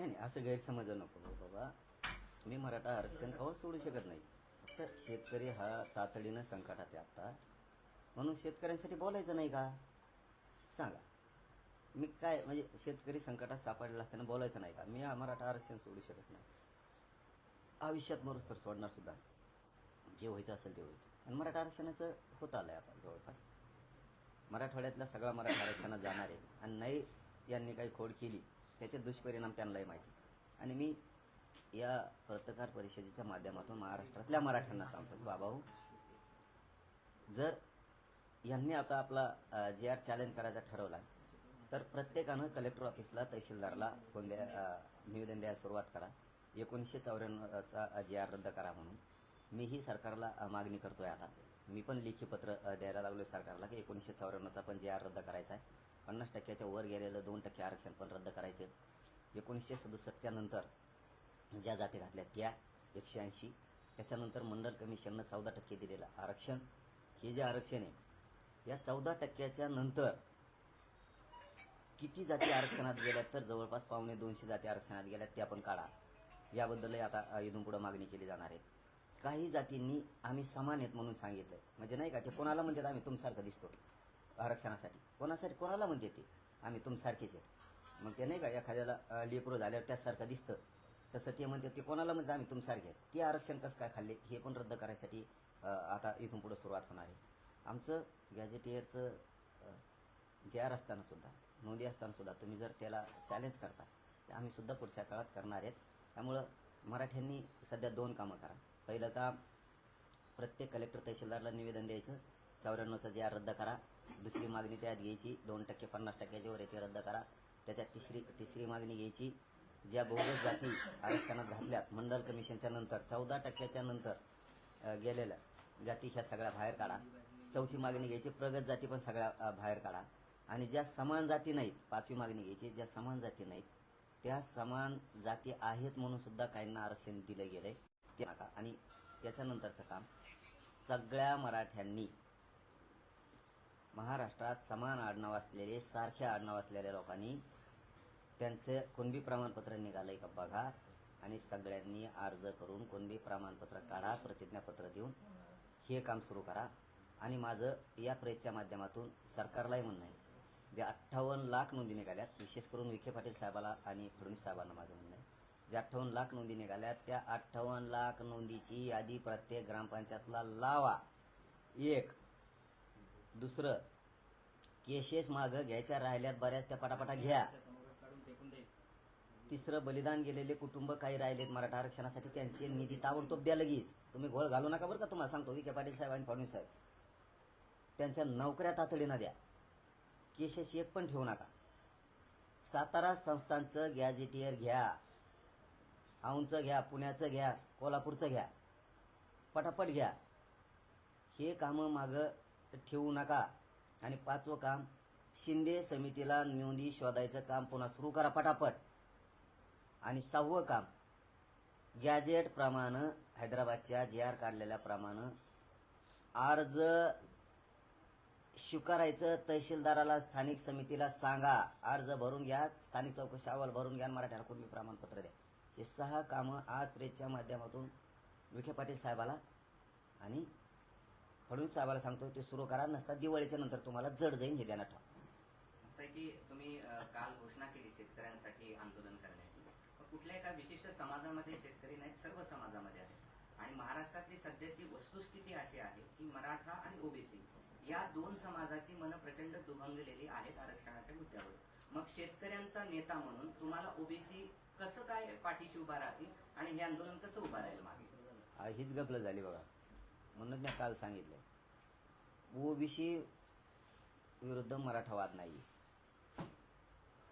नाही नाही असं गैरसमज नको हो बाबा. मी मराठा आरक्षण अहो सोडू शकत नाही. फक्त शेतकरी हा तातडीनं संकटात आहे आत्ता. म्हणून शेतकऱ्यांसाठी बोलायचं नाही का? सांगा. मी काय म्हणजे शेतकरी संकटात सापडलेला असताना बोलायचं नाही का? मी हा मराठा आरक्षण सोडू शकत नाही. आयुष्यात मरूस तर सोडणार सुद्धा. जे व्हायचं असेल ते होईल. आणि मराठा आरक्षणाचं होत आलं आहे आता जवळपास. मराठवाड्यातला सगळा मराठा आरक्षणात जाणार आहे. आणि नाही यांनी काही खोड केली त्याचे दुष्परिणाम त्यांनाही माहिती. आणि मी या पत्रकार परिषदेच्या माध्यमातून महाराष्ट्रातल्या मराठ्यांना सांगतो की बाबा हो जर यांनी आता आपला जे आर चॅलेंज करायचा ठरवला तर प्रत्येकानं कलेक्टर ऑफिसला तहसीलदारला फोन द्या निवेदन द्यायला सुरुवात करा. एकोणीसशे चौऱ्याण्णवचा जे आर रद्द करा म्हणून. मीही सरकारला मागणी करतोय आता. मी पण लेखी पत्र द्यायला लागलोय सरकारला की एकोणीसशे चौऱ्याण्णवचा पण जे आर रद्द करायचा आहे पन्नास टक्क्याच्या वर गेलेलं दोन टक्के आरक्षण पण रद्द करायचं. आहे एकोणीसशे सदुसष्टच्या नंतर ज्या जाती घातल्या त्या एकशे ऐंशी. त्याच्यानंतर मंडल कमिशननं चौदा टक्के दिलेलं आरक्षण. हे जे आरक्षण आहे या चौदा टक्क्याच्या नंतर किती जाती आरक्षणात गेल्यात तर जवळपास पावणे दोनशे जाती आरक्षणात गेल्या त्या पण काढा. याबद्दलही आता इथून पुढे मागणी केली जाणार आहे. काही जातींनी आम्ही समान आहेत म्हणून सांगितलंय. म्हणजे नाही का ते कोणाला म्हणतात आम्ही तुमसारखं दिसतो. आरक्षणासाठी. कोणासाठी? कोणाला म्हणते ते? आम्ही तुमसारखेच आहेत. मग ते नाही का एखाद्याला अ, लेकरू झाल्यावर त्यासारखं दिसतं. तसं ते म्हणते ते कोणाला म्हणतात आम्ही तुमसारखे आहेत. ते आरक्षण कसं काय खाल्ले? हे पण रद्द करायसाठी आता इथून पुढं सुरुवात होणार आहे. आमचं गॅजेटियरचं जे आर असतानासुद्धा नोंदी असतानासुद्धा तुम्ही जर त्याला चॅलेंज करता तर आम्हीसुद्धा पुढच्या काळात करणार आहेत. त्यामुळं मराठ्यांनी सध्या दोन कामं करा. पहिलं काम प्रत्येक कलेक्टर तहसीलदारला निवेदन द्यायचं. चौऱ्याण्णवचा जे आर रद्द करा. दुसरी मागणी त्यात घ्यायची. दोन टक्के पन्नास टक्क्याच्या वर येते रद्द करा. त्याच्यात तिसरी तिसरी मागणी घ्यायची. ज्या बोगस जाती आरक्षणात घातल्यात मंडल कमिशनच्या नंतर चौदा टक्क्याच्या नंतर गेलेल्या जाती ह्या सगळ्या बाहेर काढा. चौथी मागणी घ्यायची प्रगत जाती पण सगळ्या बाहेर काढा. आणि ज्या समान जाती नाहीत पाचवी मागणी घ्यायची ज्या समान जाती नाहीत त्या समान जाती आहेत म्हणून सुद्धा काहींना आरक्षण दिलं गेलंय. ते नका. आणि त्याच्यानंतरचं काम सगळ्या मराठ्यांनी महाराष्ट्रात समान आडनाव असलेले सारखे आडनाव असलेल्या लोकांनी त्यांचं कुणबी प्रमाणपत्र निघालंय का बघा. आणि सगळ्यांनी अर्ज करून कुणबी प्रमाणपत्र काढा प्रतिज्ञापत्र देऊन हे काम सुरू करा. आणि माझं या प्रेसच्या माध्यमातून सरकारलाही म्हणणं आहे. जे अठ्ठावन्न लाख नोंदी निघाल्यात विशेष करून विखे पाटील साहेबाला आणि फडणवीस साहेबांना माझं म्हणणं आहे. जे अठ्ठावन्न लाख नोंदी निघाल्यात त्या अठ्ठावन्न लाख नोंदीची यादी प्रत्येक ग्रामपंचायतला लावा. एक दुसरं केसेस मागं घ्यायच्या राहिल्यात बऱ्याच त्या पटापटा घ्या. तिसरं बलिदान गेलेले कुटुंब काही राहिलेत मराठा आरक्षणासाठी त्यांचे निधी ताबडतोब द्या लगेच. तुम्ही घोळ घालू नका बरं का तुम्हाला सांगतो विखे पाटील साहेब आणि फडणवीस साहेब. त्यांच्या नोकऱ्या तातडीनं द्या. केसेस एक पण ठेवू नका. सातारा संस्थांचं गॅजेटियर घ्या. औंचं घ्या पुण्याचं घ्या कोल्हापूरचं घ्या. पटापट घ्या. हे कामं मागं ठेवू नका. आणि पाचवं काम शिंदे समितीला नोंदी शोधायचं काम पुन्हा सुरू करा पटापट. आणि सहावं काम गॅजेटप्रमाणे हैदराबादच्या जे आर काढलेल्याप्रमाणे अर्ज स्वीकारायचं तहसीलदाराला स्थानिक समितीला सांगा. अर्ज भरून घ्या स्थानिक चौकशी अहवाल भरून घ्या मराठ्याला कुणबी प्रमाणपत्र द्या. हे सहा कामं आज प्रेसच्या माध्यमातून विखे पाटील साहेबाला आणि फडणवीस साहेबाला सांगतो ते सुरू करा नसता दिवाळीच्या नंतर तुम्हाला जड जाईन हे ठेवा. असं आहे की तुम्ही अ, काल घोषणा केली शेतकऱ्यांसाठी आंदोलन करण्याची. पण कुठल्या एका विशिष्ट समाजामध्ये शेतकरी नाहीत सर्व समाजामध्ये आहेत. आणि महाराष्ट्रातली सध्याची वस्तुस्थिती अशी आहे की मराठा आणि ओबीसी या दोन समाजाची मन प्रचंड दुभंगलेली आहेत आरक्षणाच्या मुद्द्यावर. मग शेतकऱ्यांचा नेता म्हणून तुम्हाला ओबीसी कसं काय पाठीशी उभा राहतील आणि हे आंदोलन कसं उभा राहील मागे? आ, हीच गपलं झाली बघा. म्हणून मी काल सांगितलं ओबीसी विरुद्ध मराठावाद नाही.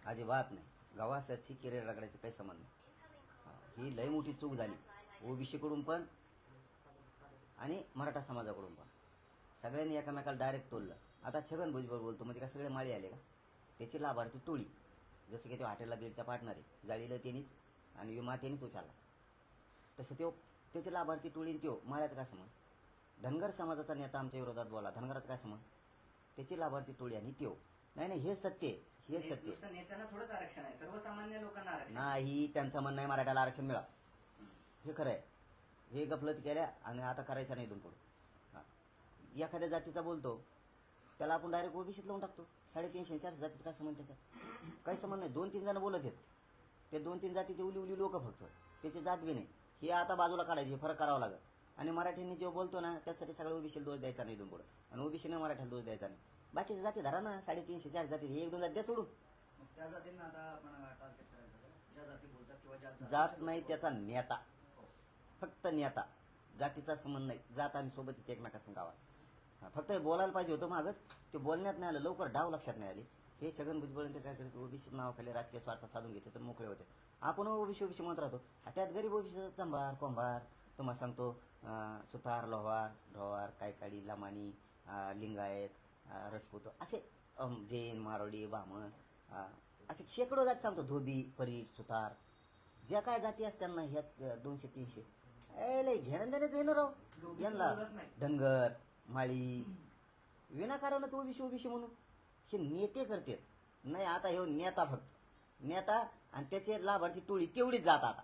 अजिबात नाही. गावासरची केरे रगडायचं काही संबंध नाही. ही लय मोठी चूक झाली. ओबीसीकडून पण आणि मराठा समाजाकडून पण. सगळ्यांनी एकामेकाला डायरेक्ट तोललं आता छगन भुजबळ बोलतो म्हणजे का सगळे माळी आले का? त्याची लाभार्थी टोळी. जसं की ते हॉटेलला बीडचा पार्टनर आहे. जाळीला त्यांनीच आणि विमा त्यांनीच उचलला. तसं त्यो त्याचे लाभार्थी टोळी त्यो माळ्याचं का समज धनगर समाजाचा नेता आमच्या विरोधात बोला. धनगराचा काय समज? त्याची लाभार्थी टोळी आणि त्यो. नाही नाही हे सत्य आहे. हे सत्य आहे. नेत्यांना थोडंच आरक्षण आहे. सर्वसामान्य लोकांना आरक्षण आहे. नाही त्यांचं म्हणणं आहे मराठ्याला आरक्षण मिळा. हे खरं आहे. हे गफलत केल्या आणि आता करायचं नाही इथून पुढं. हा. एखाद्या जातीचा बोलतो त्याला आपण डायरेक्ट ओबीसीत लावून टाकतो. साडेतीनशे चारशे जातीचं काय संबंध त्याचा? काही संबंध नाही. दोन तीन जण बोलत आहेत. ते दोन तीन जातीचे उली उली लोक फक्त. त्याची जात बी नाही. हे आता बाजूला काढायचे हे फरक करावा लागेल. आणि मराठ्यांनी जेव्हा बोलतो ना त्यासाठी सगळं ओबीसीला दोष द्यायचा नाही इथून पुढं. आणि ओबीसीने मराठ्याला दोष द्यायचा नाही. बाकीच्या जाती धरा ना साडेतीनशे चारशे जाती हे एक दोन जाती द्या सोडून. मग त्या जातींना आता आपण टार्गेट करायचं का? ज्या जाती बोलतात किंवा ज्या जात नाही त्याचा नेता फक्त नेता जातीचा संबंध नाही. जात आम्ही सोबत येते एकमेका गावात. हा, फक्त हे बोलायला पाहिजे होतं मागच. ते बोलण्यात नाही आलं लवकर डाव लक्षात नाही आली. हे छगन भुजबळ ते काय करते ओबीसी नावाखाली राजकीय स्वार्थ साधून घेते तर मोकळे होते. आपण ओबीसी ओबीसी म्हणत राहतो. त्यात गरीब ओबीसीचा चंबार कोंभार. तुम्हाला सांगतो सुतार लोहार ढोवार कायकाडी लमाणी लिंगायत रजपूत. असे जैन मारोडी ब्राह्मण अं, असे शेकडो जाती सांगतो धोबी परीट सुतार. ज्या काय जाती असतात ना ह्या अं, दोनशे तीनशे. ए लय घेणं देण्याचं आहे ना राव. यांना. धनगर माळी. विनाकारणच ओबीसी ओबीसी म्हणून. हे नेते करतात. नाही आता हे नेता फक्त. नेता आणि त्याचे लाभार्थी टोळी तेवढीच जात आता.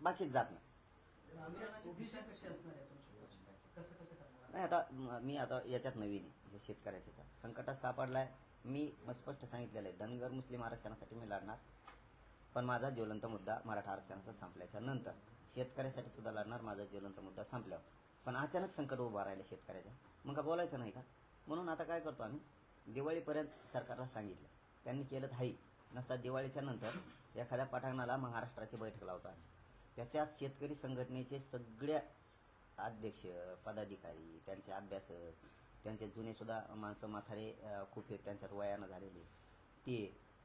बाकीच जात नाही. ओबीसी कशी असणार आहे तुमची कसं कसं करणार नाही आता मी आता याच्यात नवीन आहे हे शेतकऱ्याच्या संकटात सापडलाय. मी स्पष्ट सांगितलेलं आहे धनगर मुस्लिम आरक्षणासाठी मी लढणार. पण माझा ज्वलंत मुद्दा मराठा आरक्षणाचा संपल्याच्या नंतर. शेतकऱ्यासाठी सुद्धा लढणार माझा ज्वलंत मुद्दा संपल्यावर. पण अचानक संकट उभा राहिलं शेतकऱ्याच्या मग का बोलायचं नाही का? म्हणून आता काय करतो आम्ही? दिवाळीपर्यंत सरकारला सांगितलं. त्यांनी केलं हाई. नसता दिवाळीच्या नंतर एखाद्या पठाणाला महाराष्ट्राची बैठक लावतो आम्ही. त्याच्यात शेतकरी संघटनेचे सगळ्या अध्यक्ष पदाधिकारी त्यांचे अभ्यासक त्यांचे जुनेसुद्धा माणसं माथारे खूप आहेत त्यांच्यात वयानं झालेले. ते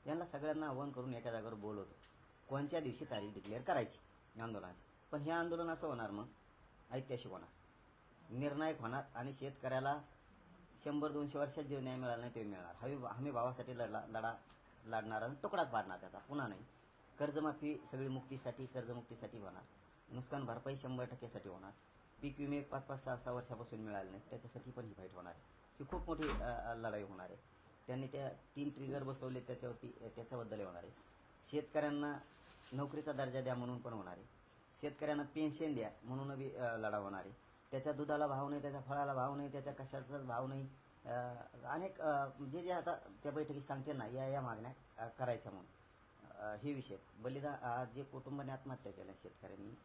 यांना सगळ्यांना आव्हान करून एका जागेवर बोलवतो. कोणत्या दिवशी तारीख डिक्लेअर करायची आंदोलनाची? पण हे आंदोलन असं होणार मग? ऐतिहासिक होणार. निर्णायक होणार आणि शेतकऱ्याला शंभर दोनशे वर्षात जे न्याय मिळाला नाही ते मिळणार. हमी हमी भावासाठी लढला लढा लढणार आणि तुकडाच पाडणार त्याचा. पुन्हा नाही. कर्जमाफी सगळी मुक्तीसाठी कर्जमुक्तीसाठी होणार. नुकसान भरपाई शंभर टक्क्यासाठी होणार. पीक विमे पाच पाच सहा सहा वर्षापासून मिळाले नाही त्याच्यासाठी पण ही फाईट होणार आहे. ही खूप मोठी लढाई होणार आहे. त्यांनी त्या तीन ट्रिगर बसवले त्याच्यावरती त्याच्याबद्दलही त्याच्याबद्दल होणार आहे. शेतकऱ्यांना नोकरीचा दर्जा द्या म्हणून पण होणार आहे. शेतकऱ्यांना पेन्शन द्या म्हणून बी लढा होणार आहे. त्याच्या दुधाला भाव नाही त्याच्या फळाला भाव नाही त्याच्या कशाचाच भाव नाही. अनेक जे जे आता त्या बैठकीत सांगते ना या या मागण्या करायच्या म्हणून. हे विषय आहेत. बलिदा आज जे कुटुंबाने आत्महत्या केल्या शेतकऱ्यांनी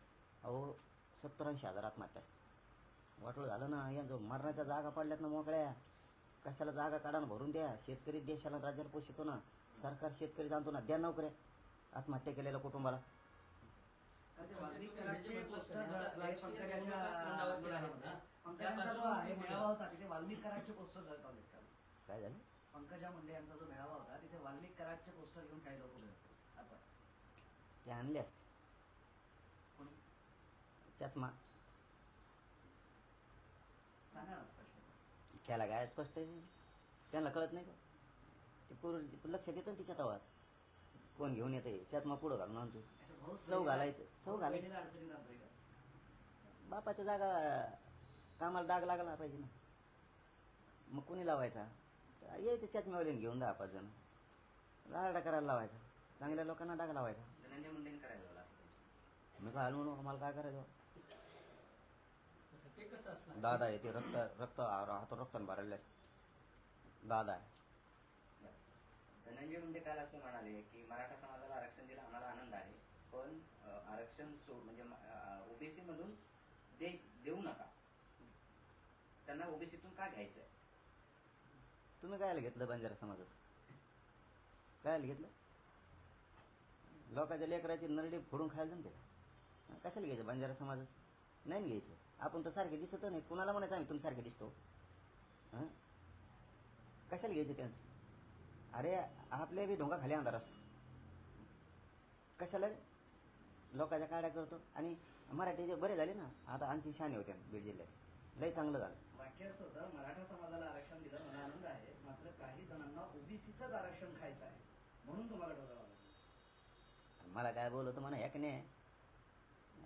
अहो सत्तर ऐंशी हजार आत्महत्या असते. वाटोळ झालं ना या जो मरणाच्या जागा पडल्यात ना मोकळ्या कशाला जागा काढा भरून द्या. शेतकरी देशाला राज्याला पोषितो ना. सरकार शेतकरी जाणतो ना द्या नोकऱ्या. आत्महत्या केलेल्या कुटुंबाला. काय झालं? पंकजा मुंडे यांचा जो मेळावा होता तिथे वाल्मिक कराडचे पोस्टर घेऊन काही लोक आता ते आणले असते. कोणी? चष्मा सांगा ना स्पष्ट. त्याला काय स्पष्ट आहे त्यांना कळत नाही का? ते पूर्वी लक्षात येतं ना तिच्या तवात कोण घेऊन येते चष्मा पुढं घालून आणतो बहुत चव घालायचं, चव घालायचं. बहिणीला अडचणीत आणतोय का? बापाच्या जागा कामाला डाग लागला पाहिजे ना. मग कोणी लावायचा? तर यायचं चष्म्यावाल्याने घेऊन दहा पाच जण. लारडा करायला लावायचा. चांगल्या लोकांना डाग लावायचा. धनंजय मुंडेंनी करायला लावलं असं तुमचं. मी काय म्हणू मला काय करायचं? ते कसं असणार? दादा आहे ते रक्त रक्त हात रक्ताने भरलेले असते. दादा आहे. धनंजय मुंडे काल असं म्हणाले की मराठा समाजाला आरक्षण दिलं आम्हाला आनंद आहे पण अ, आरक्षण सोड म्हणजे ओबीसी मधून दे देऊ नका. त्यांना ओबीसीतून का घ्यायचंय? तुम्ही काय घेतलं बंजारा समाजात? काय घेतलं? लोकांच्या लेकराची नरडी फोडून खायला जमते का? कशाला घ्यायचं बंजारा समाजाचं? नाही ना घ्यायचं. आपण तर सारखे दिसत नाही. कुणाला म्हणायचं आम्ही तुम्ही सारखे दिसतो? हां? कशाला घ्यायचं त्यांचं? अरे आपल्या बी ढोंगा खाली अंधार असतो. कशाला? लोकांच्या काड्या करतो. आणि मराठी जे बरे झाले ना आता आणखी शाने होते बीड जिल्ह्यात. लय चांगलं झालं. वाक्य मराठा समाजाला आरक्षण दिलं मला आनंद आहे मात्र काही जणांना ओबीसीचंच आरक्षण खायचं आहे. म्हणून तुम्हाला मला काय बोलवतो म्हणा ह्याक नाही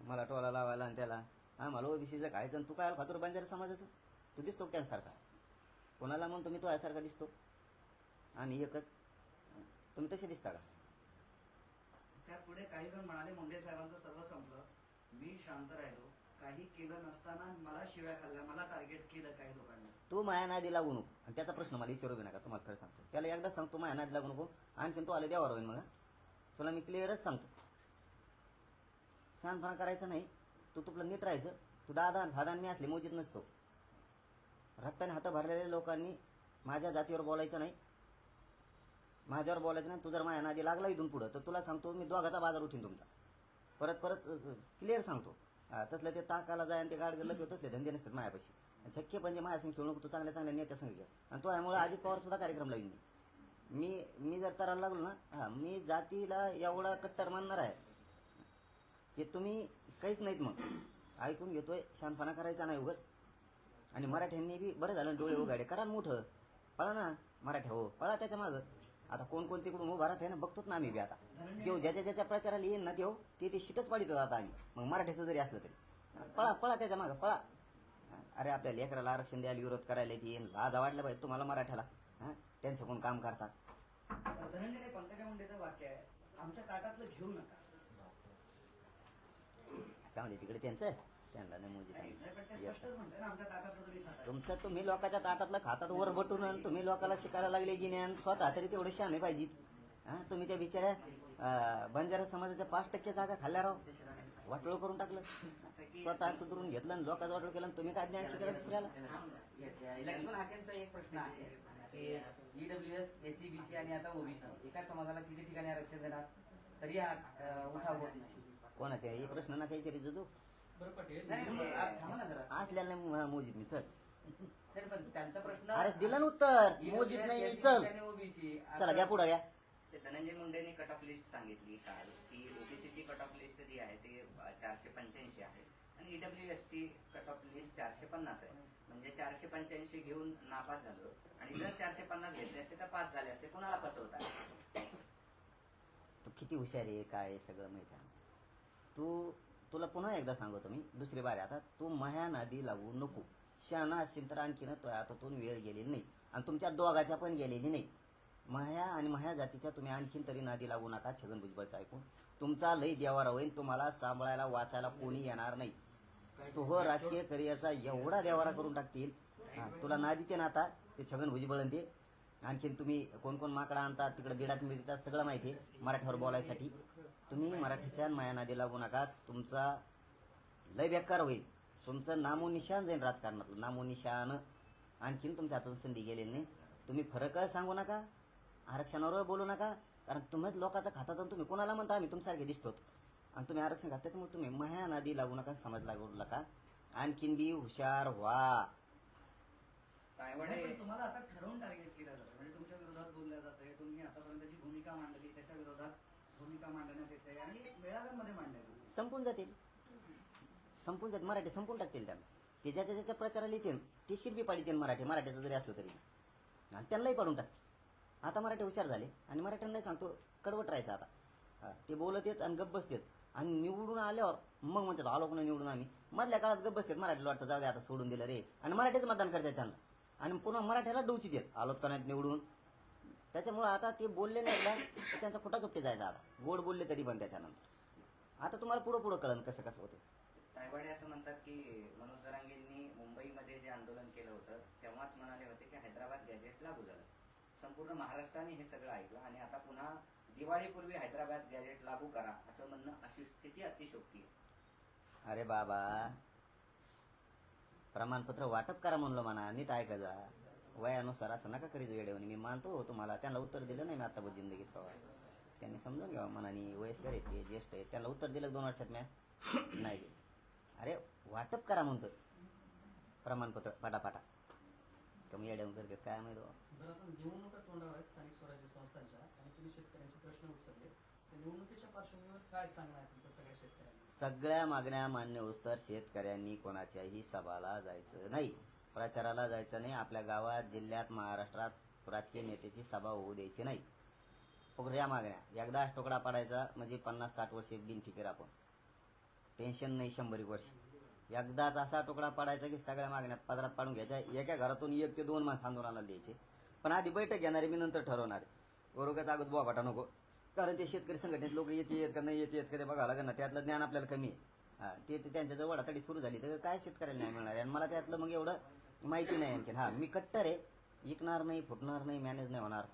मला टोला लावायला आणि त्याला. हा मला ओबीसीचं खायचं आणि तू काय खातो रे बंजारा समाजाचं? तू दिसतो त्यासारखा? कोणाला म्हणतो मी तो यासारखा दिसतो? आम्ही एकच. तुम्ही तसे दिसता का? त्यात पुढे काही जण म्हणाले मुंडे साहेबांचं सर्व संपलं. मी शांत राहिलो. काही केलं नसताना मला शिव्या खाल्ल्या. मला टार्गेट केलं काही लोकांनी. तू माया नादी लागू नको. आणि त्याचा प्रश्न मला विचारू बी नका. तुम्हाला खरं सांगतो. त्याला एकदा सांगतो माया नादी लागू नको. आणखीन तू आले द्यावर होईल मग? तुला मी क्लिअरच सांगतो. शहाणपणा करायचा नाही. तू तुपलं नीट राहायचं. तू दादा भादान मी असले मोजीत नसतो. रक्ताने हात भरलेल्या लोकांनी माझ्या जातीवर बोलायचं नाही. माझ्यावर बोलायचं नाही. तू जर माझ्या नादी लागला इथून पुढं तर तुला सांगतो मी दोघाचा बाजार उठीन तुमचा. परत परत क्लिअर सांगतो. तसलं ते ताकाला जाय आणि ते गाड गेलं तसले धंदे नसतात मायापाशी आणि शक्य म्हणजे माझ्या संग खेळू नको तू चांगल्या चांगल्या नेत्या संग आणि तो यामुळे अजित पवार सुद्धा कार्यक्रम लाईन मी. मी मी जर तरायला लागलो ना हा मी जातीला एवढा कट्टर मानणार आहे. की तुम्ही काहीच नाहीत मग. ऐकून घेतोय शानपणा करायचा नाही उगत आणि मराठ्यांनी बी बरं झालं डोळे उघाडे. करा मोठं. पळा ना मराठ्या हो पळा त्याच्या मागं. आता कोण कोण तिकडून उभा राहते ना बघतोच ना आम्ही बी आता. जेव ज्याच्या ज्याच्या प्रचाराला येईन ना तेव ते ते शिटच पाडितो आता आम्ही. मग मराठ्याचं जरी असलं तरी. पळा पळा त्याच्या मागं पळा. अरे आपल्या लेकराला आरक्षण द्यायला विरोध करायला येईन. लाज वाटलं पाहिजे तुम्हाला मराठ्याला. हा त्यांच्याकडून काम करता. धनंजय पंकजा मुंडेचं वाक्य आहे आमच्या ताटातलं घेऊ नका. चांगले तिकडे त्यांचं त्यांना नाही मोजी नाही तुमचं तुम्ही लोकांच्या ताटातलं खातात वर बटून आणि तुम्ही लोकांना शिकायला लागले की ज्ञान स्वतः तरी तेवढे शहाणे पाहिजेत. हा तुम्ही त्या बिचाऱ्या बंजारा समाजाच्या पाच टक्के जागा खाल्ल्या राव. वाटोळ करून टाकलं. स्वतः सुधरून घेतलं आणि लोकांचं वाटोळ केलं आणि तुम्ही काय ज्ञान शिकायला दुसऱ्याला? लक्ष्मण हाकेंचा एक प्रश्न आहे. की ईडब्ल्यूएस एससीबीसी आणि आता ओबीसी एकाच समाजाला किती ठिकाणी आरक्षण देणार? तरी हा उठाव होत नाही. कोणाचे हे प्रश्न ना काही विचारित जो बरं पटेल. नाही, नाही, आ- थांबा ना जरा. असल्याला नाही मोजीत मी चल. नाही, पण त्यांचा प्रश्न अरे दिलं ना उत्तर. मोजीत नाही मी चल. ओबीसी चला घ्या पुढं घ्या. ते धनंजय मुंडेंनी कट ऑफ लिस्ट सांगितली काल की ओबीसीची कट ऑफ लिस्ट जी आहे ते चारशे पंच्याऐंशी आहे. आणि ईडब्ल्यूएस ची कट ऑफ लिस्ट चारशे पन्नास आहे. म्हणजे चारशे पंच्याऐंशी घेऊन नापास झालो. आणि जर चारशे पन्नास घेतले असते तर पास झाले असते. कोणाला फसवता? तू किती हुशार आहे काय आहे सगळं माहिती आहे तू तुला पुन्हा एकदा सांगतो मी दुसरी बारी आता तू मह्या नादी लागू नको. शहाणा असेल तर आणखीन तो हातातून वेळ गेलेली नाही. आणि तुमच्या दोघाच्या पण गेलेली नाही. मह्या आणि महा जातीच्या तुम्ही आणखीन तरी नादी लागू नका छगन भुजबळचं ऐकून. तुमचा लय देवारा होईल तुम्हाला सांभाळायला वाचायला कोणी येणार नाही. तू हो राजकीय करिअरचा एवढा देवारा करून टाकतील. तुला ना देते ना आता ते छगन भुजबळ आणि ते आणखीन तुम्ही कोण कोण माकडा आणतात तिकडे दिडात मिळतात सगळं माहिती आहे मराठीवर बोलायसाठी. तुम्ही मराठीच्या माया नादी लागू नका. तुमचा लय बेकार होईल. तुमचं नामोनिशान जाईल राजकारणातलं. नामोनिशान आणखीन तुमच्या हातून संधी गेलेली नाही. तुम्ही फरक सांगू नका. आरक्षणावर बोलू नका. कारण तुम्हीच लोकांचा खातात तर तुम्ही कोणाला म्हणता? आम्ही तुमच्यासारखे दिसतो आणि तुम्ही आरक्षण खात त्याच्यामुळे तुम्ही मह्या नादी लागू नका समाज लागू नका. आणखीन बी हुशार व्हा. तायवाडे नाही, पण तुम्हाला आता ठरवून टार्गेट केलं जातं. म्हणजे तुमच्या विरोधात बोलल्या जाते तुम्ही आतापर्यंत जी भूमिका मांडली त्याच्या विरोधात भूमिका मांडण्यात येते आणि मेळाव्यांमध्ये मांडण्यात येते संपून जातील. संपून जातील. मराठी संपून टाकतील त्यांना. ते ज्याच्या ज्याच्या प्रचाराला येतील ते शिरबी पाडीतील मराठी. मराठीचं जरी असलं तरी. आणि त्यांनाही पाडून टाकतील. आता मराठी हुशार झाले. आणि मराठ्यांनाही सांगतो कडवट राहायचं आता. हा, ते बोलत येत आणि गप्प बसतात. आणि निवडून आल्यावर मग म्हणतात आलो कोणी निवडून आम्ही. मधल्या काळात गप्प बसतात मराठीला वाटतं जाऊ दे आता सोडून दिलं रे. आणि मराठीच मतदान करतात त्यांना. आणि पुन्हा मराठ्याला डोची देत आलोत का नाहीत निवडून. त्याच्यामुळं आता ते बोलले नाही ना तर त्यांचा खोटा चुपटे जायचा आता. गोड बोलले तरी पण त्याच्यानंतर. आता तुम्हाला पुढं पुढं कळन कसं कसं होते तायवाडे असं म्हणतात की मनोज जरांगेंनी मुंबईमध्ये जे आंदोलन केलं होतं तेव्हाच म्हणाले होते की हैदराबाद गॅजेट लागू झालं. संपूर्ण महाराष्ट्राने हे सगळं ऐकलं आणि आता पुन्हा दिवाळीपूर्वी हैदराबाद गॅजेट लागू करा असं म्हणणं अशी स्थिती अतिशोक्ती आहे. अरे बाबा. प्रमाणपत्र वाटप करा म्हणलो म्हणा नीट ऐका जा. वयानुसार असं नका करीच वेळेवणी मी मानतो हो तुम्हाला त्यांना उत्तर दिलं नाही मी आता जिंदगीत कवा त्यांनी समजून घ्यावं मनाने वयस्कर आहेत ते ज्येष्ठ आहेत त्यांना उत्तर दिलं दोन वर्षात म्या? नाही अरे वाटप करा म्हणतो. प्रमाणपत्र पाटापाटा. कमी येड्यावून करतात काय माहिती तुम्ही शेतकऱ्यांचे प्रश्न उचलले. तर निवडणुकीच्या पार्श्वभूमीवर काय सांगणार तुमच्या सगळ्या शेतकऱ्यांना? सगळ्या मागण्या मान्य होस्तर शेतकऱ्यांनी कोणाच्याही सभाला जायचं नाही. प्रचाराला जायचं नाही. आपल्या गावात जिल्ह्यात महाराष्ट्रात राजकीय नेत्याची सभा होऊ द्यायची नाही. या मागण्या. एकदा तुकडा पाडायचा म्हणजे पन्नास साठ वर्षे बिनफिकीर आपण. टेन्शन नाही शंभर एक वर्ष. एकदाच असा टोकडा पाडायचा की सगळ्या मागण्या पदरात पाडून घ्यायच्या. एका घरातून एक ते दोन माणसं आंदोलनाला द्यायचे. पण आधी बैठक घेणारे मी नंतर ठरवणार ओरोगाच अगोदर बोबाटा नको. कारण ते शेतकरी संघटनेत लोक येते येत का नाही येते येत का ते बघावं लागेल ना. त्यातलं ज्ञान आपल्याला कमी आहे. हा ते ते त्यांच्या जवळ वडातडी सुरू झाली. तर काय शेतकऱ्याला नाही मिळणार आहे? आणि मला त्यातलं मग एवढं माहिती नाही आणखी हा मी कट्टर आहे. विकणार नाही फुटणार नाही मॅनेज नाही होणार.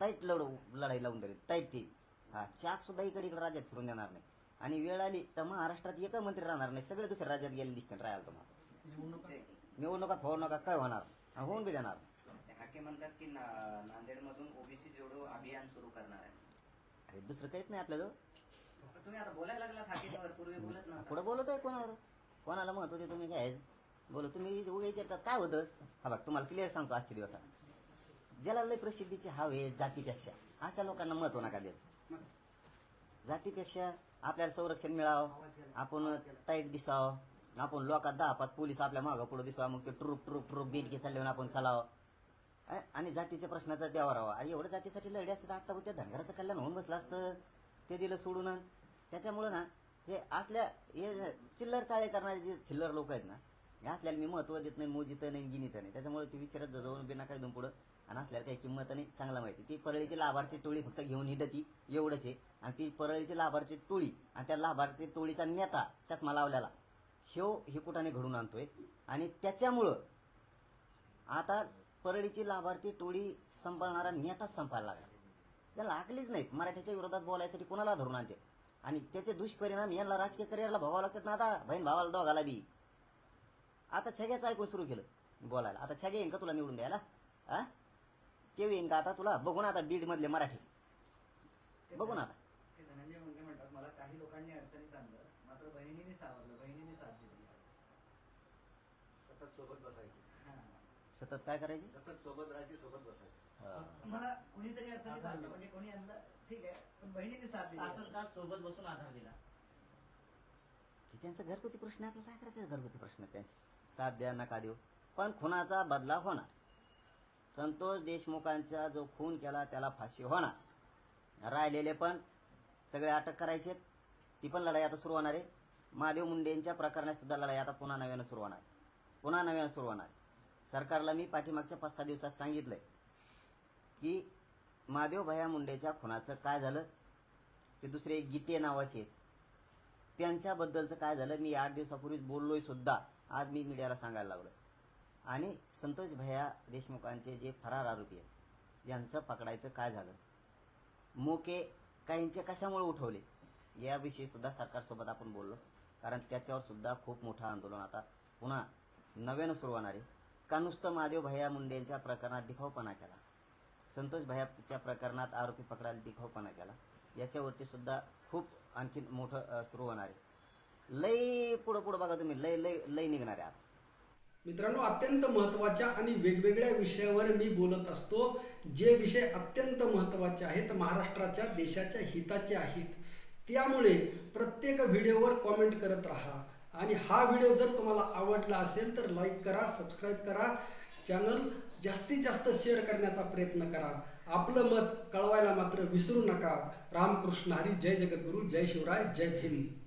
टाईट लढ लढाई लावून तरी. टाईट ती. हा चाक सुद्धा इकडे इकडे राज्यात फिरून देणार नाही. आणि वेळ आली तर महाराष्ट्रात एक मंत्री राहणार नाही. सगळे दुसऱ्या राज्यात गेले दिसते राहायला तुम्हाला. निवडणुका? फोड नका काय होणार? हा, होऊन बी देणार हाके म्हणतात की ना- नांदेडमधून ओबीसी जोडो अभियान सुरू करणार आहे. अरे दुसरं काहीच नाही आपल्याला तर तुम्ही आता बोलायला लागला हाकेवर पूर्वी बोलत नव्हता. पुढे बोलतोय कोणावर? कोणाला महत्त्व ते तुम्ही काय? बोलो तुम्ही उगा विचारतात काय होतं? हा बघ तुम्हाला क्लिअर सांगतो आजच्या दिवसात. ज्याला लय प्रसिद्धीची हवे जातीपेक्षा अशा लोकांना महत्त्व नका द्यायचं. जातीपेक्षा आपल्याला संरक्षण मिळावं आपण टाईट दिसावं आपण लोकात दहा पाच पोलीस आपल्या मागं पुढे दिसावं मग ते ट्रुप ट्रुप ट्रुप बेटके चालले आपण चालावं. आणि जातीच्या प्रश्नाचा द्यावा राहा आणि एवढं जातीसाठी लढे असते तर आता त्या धनगराचं कल्याण होऊन बसलं असतं. ते दिलं सोडून. त्याच्यामुळं ना हे असल्या हे चिल्लर चाळे करणारे जे थिल्लर लोक आहेत ना हे असल्याला मी महत्त्व देत नाही मोजित नाही गिनीत नाही. त्याच्यामुळे ती विचारत जवळ बिना काय दोन पुढं आणि असल्याला काही किंमत नाही चांगला माहिती. ती परळीची लाभार्थी टोळी फक्त घेऊन हिंडती एवढंच आहे. आणि ती परळीची लाभार्थी टोळी आणि त्या लाभार्थी टोळीचा नेता चष्मा लावलेला ह्यो हे कुठाने घडून आणतोय. आणि त्याच्यामुळं आता परळीची लाभार्थी टोळी सांभाळणारा नेताच संपायला लागला. त्याला आकलीच नाहीत. मराठीच्या विरोधात बोलायसाठी कोणाला धरून आणते? आणि त्याचे दुष्परिणाम यांना राजकीय करिअरला भोगावं लागतात ना आता? बहीण भावाला दोघाला बी. आता छग्याचं ऐकून सुरू केलं बोलायला. आता छगे येईन का तुला निवडून द्यायला? आ? केव्हा येईन का आता तुला? बघू ना आता बीड मधले मराठी. बघू ना आता. धनंजय मुंडे म्हणतात मला काही लोकांनी अडचणीत आणलं मात्र बहिणीने सावरलं. बहिणीने साथ दिली. सतत सोबत बसायची. हा. सतत काय करायचे? सतत सोबत राहायची सोबत बसायची. हा. मला कुणीतरी अडचणीत आणलं म्हणजे कोणी आणलं ठीक आहे पण बहिणीने साथ दिली. तासन तास सोबत बसून आधार दिला? त्यांचा घरगुती प्रश्न आहे, आपल्याला काय करायचं? घरगुती प्रश्न त्यांचे. साथ द्या नका देऊ पण खुनाचा बदला होणार. संतोष देशमुखांचा जो खून केला त्याला फाशी होणार. राहिलेले पण सगळे अटक करायचे ती पण लढाई आता सुरू होणार आहे. महादेव मुंडेंच्या प्रकरणात सुद्धा लढाई आता पुन्हा नव्यानं सुरू होणार. पुन्हा नव्यानं सुरू होणार. सरकारला मी पाठीमागच्या पाच सहा दिवसात सांगितलंय की महादेव भया मुंडेच्या खुनाचं काय झालं? ते दुसरे गीते नावाचे आहेत. त्यांच्याबद्दलचं काय झालं? मी आठ दिवसापूर्वीच बोललोय सुद्धा. आज मी मीडियाला सांगायला लागलो आणि संतोष भैया देशमुखांचे जे फरार आरोपी आहेत यांचं पकडायचं काय झालं? मोके काहींचे कशामुळे उठवले? याविषयी सुद्धा सरकारसोबत आपण बोललो. कारण त्याच्यावर सुद्धा खूप मोठं आंदोलन आता पुन्हा नव्यानं सुरू होणार आहे. का नुसतं महादेव भैया मुंडेंच्या प्रकरणात दिखावपणा केला. संतोष भैयाच्या प्रकरणात आरोपी पकडायला दिखावपणा केला. याच्यावरती सुद्धा खूप आणखीन मोठं सुरू होणार आहे. लय पुढं पुढं बघा तुम्ही. लय लय लय निघणार आहे आता. मित्रांनो अत्यंत महत्त्वाच्या आणि वेगवेगळ्या विषयावर मी बोलत असतो. जे विषय अत्यंत महत्त्वाचे आहेत महाराष्ट्राच्या देशाच्या हिताचे आहेत. त्यामुळे प्रत्येक व्हिडिओवर कॉमेंट करत राहा. आणि हा व्हिडिओ जर तुम्हाला आवडला असेल तर लाईक करा सबस्क्राईब करा. चॅनल जास्तीत जास्त शेअर करण्याचा प्रयत्न करा. आपलं मत कळवायला मात्र विसरू नका. रामकृष्ण हरी. जय जगद्गुरू. जय शिवराय. जय भीम.